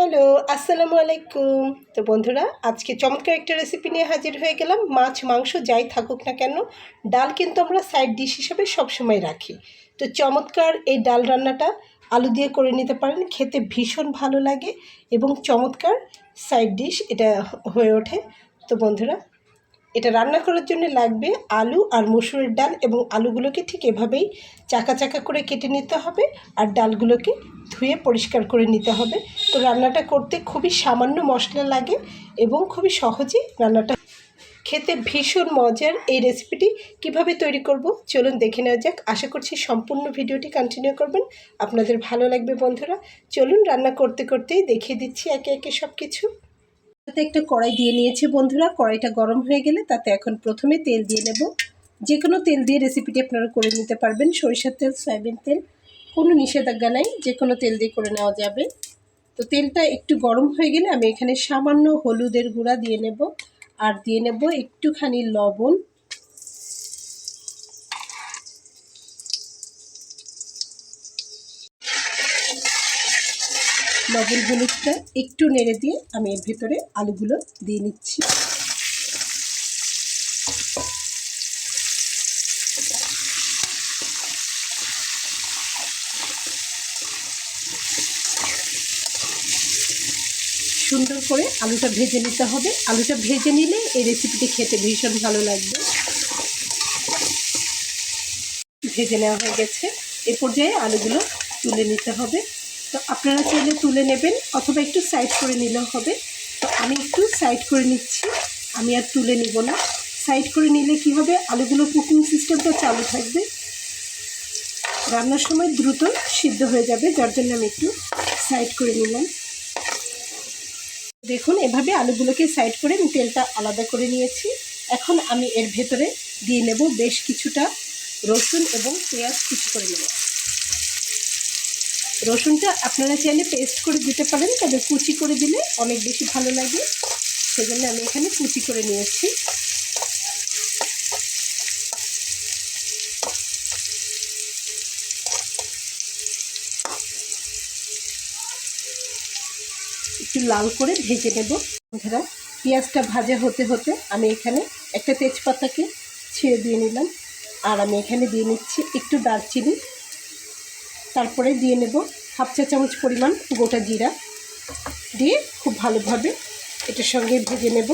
Hello, আসসালামু আলাইকুম। তো বন্ধুরা, আজকে চমৎকার একটা রেসিপি নিয়ে হাজির হয়ে গেলাম। মাছ, মাংস যাই থাকুক না কেন, ডাল কিন্তু আমরা সাইড ডিশ হিসেবে সবসময় রাখি। তো চমৎকার এই ডাল রান্নাটা আলু দিয়ে করে নিতে পারেন, খেতে ভীষণ ভালো লাগে এবং চমৎকার সাইড ডিশ এটা হয়ে ওঠে। তো বন্ধুরা এটা রান্না করার জন্য লাগবে আলু আর মসুরের ডাল এবং আলুগুলোকে ঠিক এভাবেই চাকা চাকা করে কেটে নিতে হবে আর ডালগুলোকে ধুয়ে পরিষ্কার করে নিতে হবে। তো রান্নাটা করতে খুবই সামান্য মশলা লাগে এবং খুবই সহজে রান্নাটা খেতে ভীষণ মজার এই রেসিপিটি কীভাবে তৈরি করব চলুন দেখে নেওয়া যাক। আশা করছি সম্পূর্ণ ভিডিওটি কন্টিনিউ করবেন। আপনাদের ভালো লাগবে বন্ধুরা। চলুন রান্না করতে করতেই দেখিয়ে দিচ্ছি একে একে সব কিছু তাতে একটা কড়াই দিয়ে নিয়েছি বন্ধুরা। কড়াইটা গরম হয়ে গেলে তাতে এখন প্রথমে তেল দিয়ে নেব। যে কোনো তেল দিয়ে রেসিপিটি আপনারা করে নিতে পারবেন। সরিষার তেল, সয়াবিন তেল, কোনো নিষেধাজ্ঞা নাই যে কোনো তেল দিয়ে করে নেওয়া যাবে। তো তেলটা একটু গরম হয়ে গেলে আমি এখানে সামান্য হলুদের গুঁড়া দিয়ে নেব। আর দিয়ে নেব একটুখানি লবণ। লবণ হলুদটা একটু নেড়ে দিয়ে আমি এর ভেতরে আলুগুলো দিয়ে নিচ্ছি। সুন্দর করে আলুটা ভেজে নিতে হবে। আলুটা ভেজে নিলে এই রেসিপিটি খেতে ভীষণ ভালো লাগবে। ভেজে নেওয়া হয়ে গেছে। এ পর্যায়ে আলুগুলো তুলে নিতে হবে। তো আপনারা চাইলে তুলে নেবেন অথবা একটু সাইড করে নিলেও হবে। তো আমি একটু সাইড করে নিচ্ছি। আমি আর তুলে নিব না। সাইড করে নিলে কি হবে? আলুগুলো কুকিং সিস্টেমটা চালু থাকবে। রান্নার সময় দ্রুত সিদ্ধ হয়ে যাবে, যার জন্য আমি একটু সাইড করে নিলাম। দেখুন, এভাবে আলুগুলোকে সাইড করে আমি তেলটা আলাদা করে নিয়েছি। এখন আমি এর ভেতরে দিয়ে নেব বেশ কিছুটা রসুন এবং পেঁয়াজ কিছু করে নেব। রসুনটা আপনারা চাইলে পেস্ট করে দিতে পারেন, তবে কুচি করে দিলে অনেক বেশি ভালো লাগে। সেজন্য আমি এখানে কুচি করে নিয়েছি। একটু লাল করে ভেজে নেব। বন্ধুরা, পেঁয়াজটা ভাজা হতে হতে আমি এখানে একটা তেজপাতাকে ছেড়ে দিয়ে নিলাম। আর আমি এখানে দিয়ে নিচ্ছি একটু দারচিনি। তারপরে দিয়ে নেব হাফ চা চামচ পরিমাণ গোটা জিরা। দিয়ে খুব ভালোভাবে এটার সঙ্গে ভেজে নেব।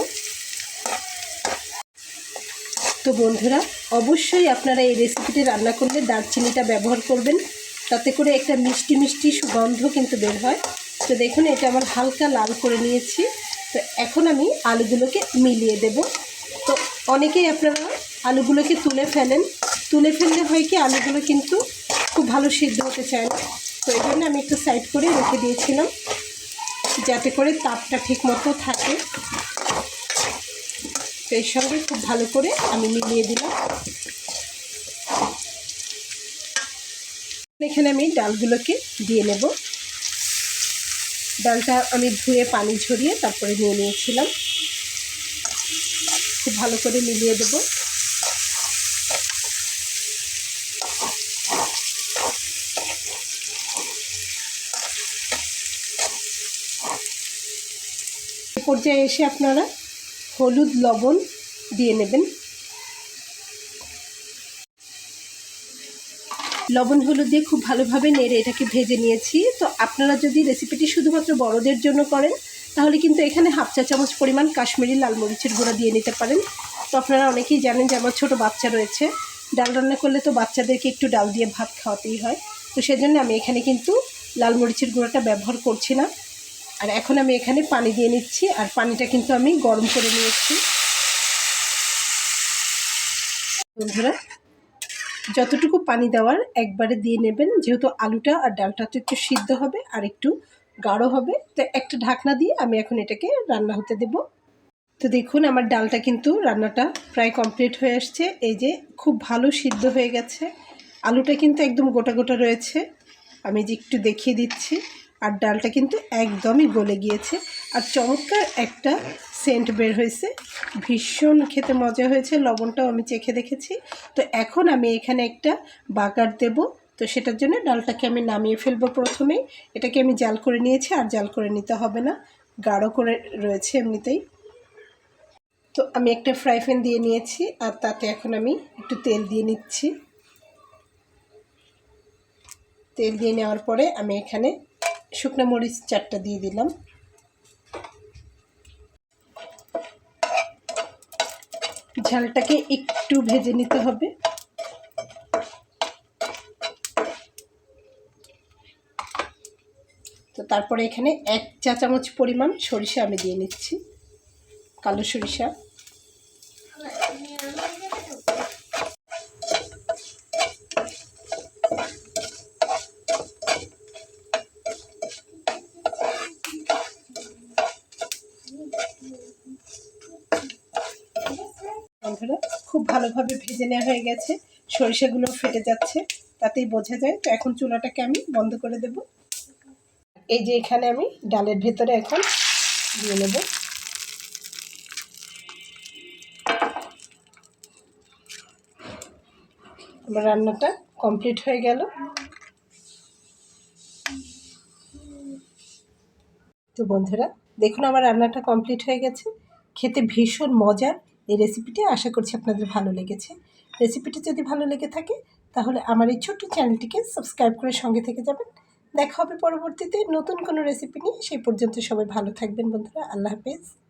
তো বন্ধুরা, অবশ্যই আপনারা এই রেসিপিটি রান্না করলে দারচিনিটা ব্যবহার করবেন। তাতে করে একটা মিষ্টি মিষ্টি সুগন্ধ কিন্তু বের হয়। তো দেখুন, এটা আমার হালকা লাল করে নিয়েছি। তো এখন আমি আলুগুলোকে মিলিয়ে দেব। তো অনেকেই আপনারা আলুগুলোকে তুলে ফেলেন। তুলে ফেললে হয় কি, আলুগুলো কিন্তু খুব ভালো সিদ্ধ হতে চায় না। তো এই জন্য আমি একটু সাইড করে রেখে দিয়েছিলাম, যাতে করে তাপটা ঠিক মতো থাকে। তো এর সঙ্গে খুব ভালো করে আমি মিলিয়ে দিলাম। এখানে আমি ডালগুলোকে দিয়ে নেব। ডালটা আমি ধুয়ে পানি ঝরিয়ে তারপরে নিয়ে নিয়েছিলাম। খুব ভালো করে মিলিয়ে দেব। পর্যায়ে এসে আপনারা হলুদ লবণ দিয়ে নেবেন। লবণ হলুদ দিয়ে খুব ভালোভাবে নেড়ে এটাকে ভেজে নিয়েছি। তো আপনারা যদি রেসিপিটি শুধুমাত্র বড়দের জন্য করেন, তাহলে কিন্তু এখানে হাফ চা চামচ পরিমাণ কাশ্মীরি লাল মরিচের গুঁড়া দিয়ে নিতে পারেন। তো আপনারা অনেকেই জানেন যে আমার ছোটো বাচ্চা রয়েছে। ডাল রান্না করলে তো বাচ্চাদেরকে একটু ডাল দিয়ে ভাত খাওয়াতেই হয়। তো সেজন্য আমি এখানে কিন্তু লাল মরিচের গুঁড়াটা ব্যবহার করছি না। আর এখন আমি এখানে পানি দিয়ে নিচ্ছি, আর পানিটা কিন্তু আমি গরম করে নিয়েছি। বন্ধুরা, যতটুকু পানি দেওয়ার একবারে দিয়ে নেবেন, যেহেতু আলুটা আর ডালটা তো একটু সিদ্ধ হবে আর একটু গাঢ় হবে, তো একটা ঢাকনা দিয়ে আমি এখন এটাকে রান্না হতে দেব। তো দেখুন, আমার ডালটা কিন্তু রান্নাটা প্রায় কমপ্লিট হয়ে আসছে। এই যে খুব ভালো সিদ্ধ হয়ে গেছে। আলুটা কিন্তু একদম গোটা গোটা রয়েছে। আমি যে একটু দেখিয়ে দিচ্ছি। আর ডালটা কিন্তু একদমই গলে গিয়েছে। আর চমৎকার একটা সেন্ট বের হয়েছে। ভীষণ খেতে মজা হয়েছে, লবণটাও আমি চেখে দেখেছি। তো এখন আমি এখানে একটা বাগার দেব। তো সেটার জন্য ডালটাকে আমি নামিয়ে ফেলব প্রথমেই। এটাকে আমি জাল করে নিয়েছি, আর জাল করে নিতে হবে না। গাঢ় করে রয়েছে এমনিতেই। তো আমি একটা ফ্রাই প্যান দিয়ে নিয়েছি, আর তাতে এখন আমি একটু তেল দিয়ে নিচ্ছি। তেল দিয়ে নেওয়ার পরে আমি এখানে শুকনো মরিচ চারটা দিয়ে দিলাম। ঝালটাকে একটু ভেজে নিতে হবে। তো তারপরে এখানে এক চা চামচ পরিমাণ সরিষা আমি দিয়ে নিচ্ছি, কালো সরিষা। বন্ধুরা, খুব ভালোভাবে ভেজে নেওয়া হয়ে গেছে। সরিষাগুলো ফেটে যাচ্ছে, তাতেই বোঝা যায়। তো এখন চুলাটাকে আমি বন্ধ করে দেব। এই যে এখানে আমি ডালের ভেতরে এখন দিয়ে নেব। আমার রান্নাটা কমপ্লিট হয়ে গেল। তো বন্ধুরা, দেখুন আমার রান্নাটা কমপ্লিট হয়ে গেছে। খেতে ভীষণ মজার। এই রেসিপিটি আশা করছি আপনাদের ভালো লেগেছে। রেসিপিটি যদি ভালো লেগে থাকে, তাহলে আমার এই ছোট্ট চ্যানেলটিকে সাবস্ক্রাইব করে সঙ্গে থেকে যাবেন। দেখা হবে পরবর্তীতে নতুন কোনো রেসিপি নিয়ে। সেই পর্যন্ত সবাই ভালো থাকবেন বন্ধুরা। আল্লাহ হাফেজ।